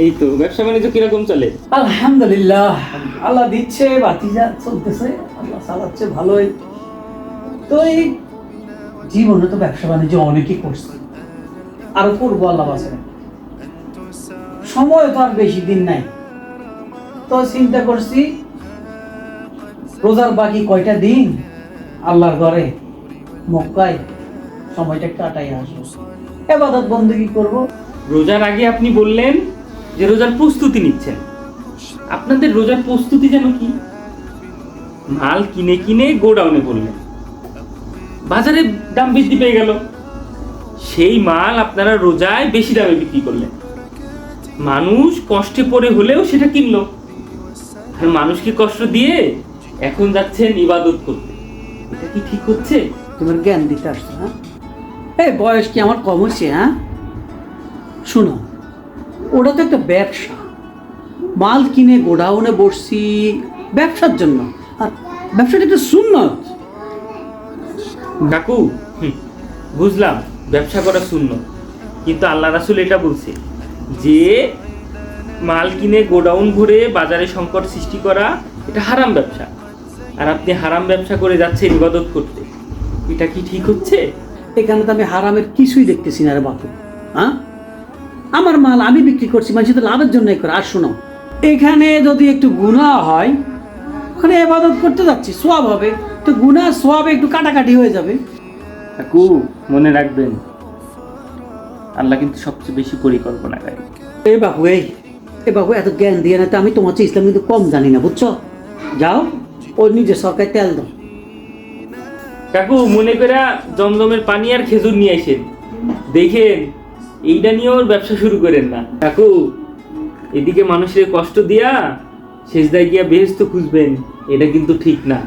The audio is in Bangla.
এই তো ব্যবসা বাণিজ্য কীরকম চলে? আলহামদুলিল্লাহ আল্লাহ দিচ্ছে ভাতিজা চলতেছে আল্লাহ চালাচ্ছে ভালোই। তো এই জীবনে তো ব্যবসা বাণিজ্য অনেকই করছি। আরও করব আল্লাহ বাসে। সময় তো আর বেশি দিন নাই। তো চিন্তা করছি রোজার বাকি কয়টা দিন আল্লাহর ঘরে? মক্কায় সময়টা কাটাই আসব। এবাদত বন্দী করব? রোজার আগে আপনি বললেন যে রোজার প্রস্তুতি নিচ্ছেন। আপনাদের রোজার প্রস্তুতি যেন কি? মাল কিনে কিনে গোডাউনে বললেন। বাজারে দাম বৃদ্ধি পেয়ে গেল। সেই মাল আপনারা রোজায় বেশি দামে বিক্রি করলেন। মানুষ কষ্টে পড়ে হলেও সেটা কিনলো। আর মানুষকে কষ্ট দিয়ে এখন যাচ্ছেন ইবাদত করতে। এটা কি ঠিক হচ্ছে? তোমার জ্ঞান দিতে আসছো হ্যাঁ? এই বয়স কি আমার কম হচ্ছে হ্যাঁ? শোনো, ওটা তো একটা ব্যবসা। মাল কিনে গোডাউনে বসছি, ব্যবসার জন্য। আর ব্যবসাটা একটা সুন্নত। কাকু বুঝলাম, ব্যবসা করা শূন্য কিন্তু আল্লাহ রাসুল এটা বলছে যে, মাল কিনে গোডাউন ভরে বাজারে সংকট সৃষ্টি করা এটা হারাম ব্যবসা। আর আপনি হারাম ব্যবসা করে যাচ্ছেন ইবাদত করতে। এটা কি ঠিক হচ্ছে? এখানে তো আমি হারামের কিছুই দেখতেছি না রে বাপু। হ্যাঁ আমার মাল আমি বিক্রি করছি মানুষ তো লাভের জন্যই করে। আর শোনো এখানে যদি একটু গুণা হয় ওখানে এবাদত করতে যাচ্ছি সোয়াব হবে। তো গুণা সোয়াবে একটু কাটাকাটি হয়ে যাবে। কাকু মনে রাখবেন আল্লাহ কিন্তু সবচেয়ে বেশি পরিকল্পনাকারী। এ বাবু এই এ বাবু এত জ্ঞান দিয়ে না তো আমি তোমার চেয়ে ইসলাম কিন্তু কম জানি না বুঝছ? যাও ওর নিজে সরকার তেল দাও। কাকু, মনে করে জমজমের পানি আর খেজুর নিয়ে আসেন দেখেন এইটা নিয়ে ওর ব্যবসা শুরু করেন না। কাকু, এদিকে মানুষের কষ্ট দিয়া শেষদায় গিয়া বেহেস্ত খুঁজবেন, এটা কিন্তু ঠিক না।